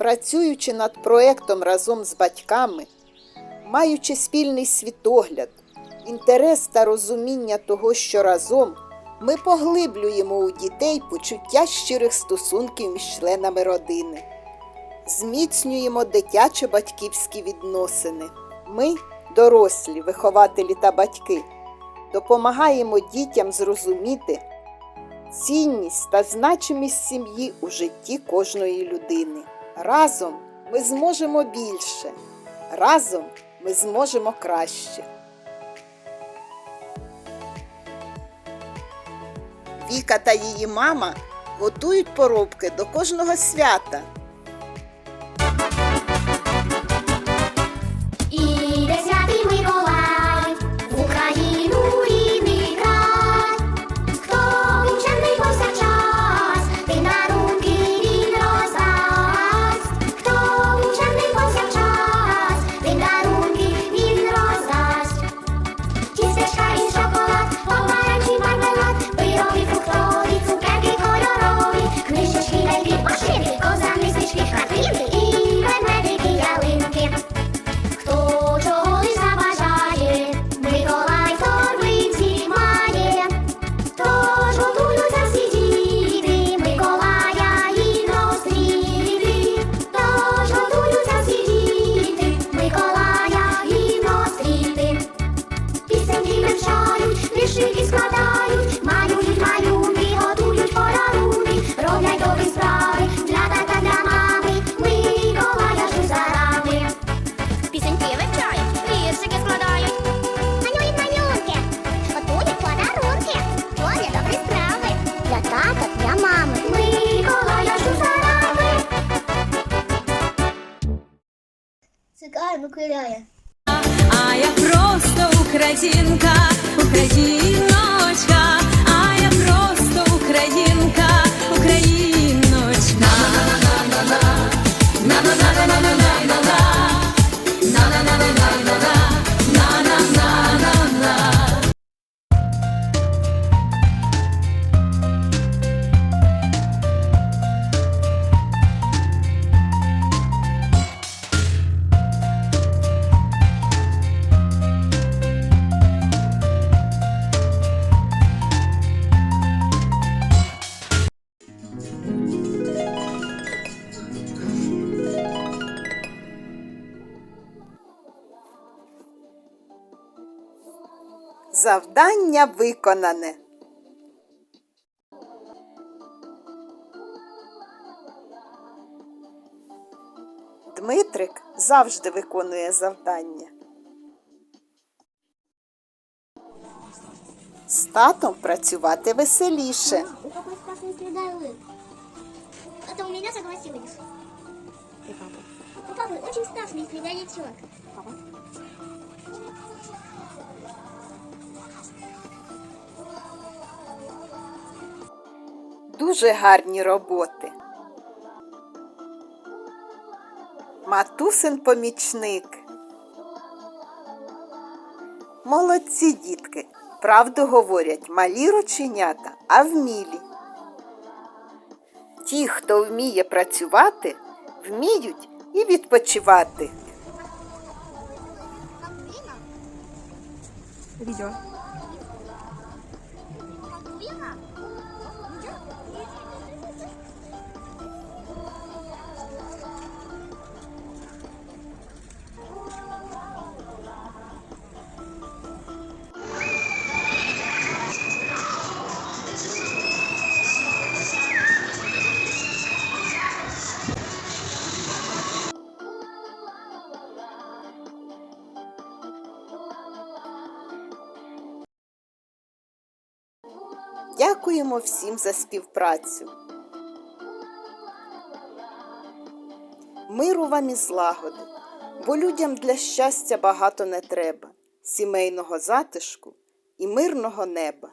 Працюючи над проектом разом з батьками, маючи спільний світогляд, інтерес та розуміння того, що разом ми поглиблюємо у дітей почуття щирих стосунків між членами родини, зміцнюємо дитячо-батьківські відносини. Ми, дорослі, вихователі та батьки, допомагаємо дітям зрозуміти цінність та значимість сім'ї у житті кожної людини. Разом ми зможемо більше, разом ми зможемо краще. Віка та її мама готують поробки до кожного свята. Добрі справи для тата, для мами. Миколая ж за рами. А я просто українка, україночка, а я просто українка, україночка. Завдання виконане. Дмитрик завжди виконує завдання. З татом працювати веселіше. У какой страшный следовик. Это у меня согласилась. І папа. У папы очень страшный следовичок. Дуже гарні роботи. Матусин помічник. Молодці дітки. Правду говорять малі рученята, а вмілі. Ті, хто вміє працювати, вміють і відпочивати. Відео. Дякуємо всім за співпрацю. Миру вам і злагоди, бо людям для щастя багато не треба, сімейного затишку і мирного неба.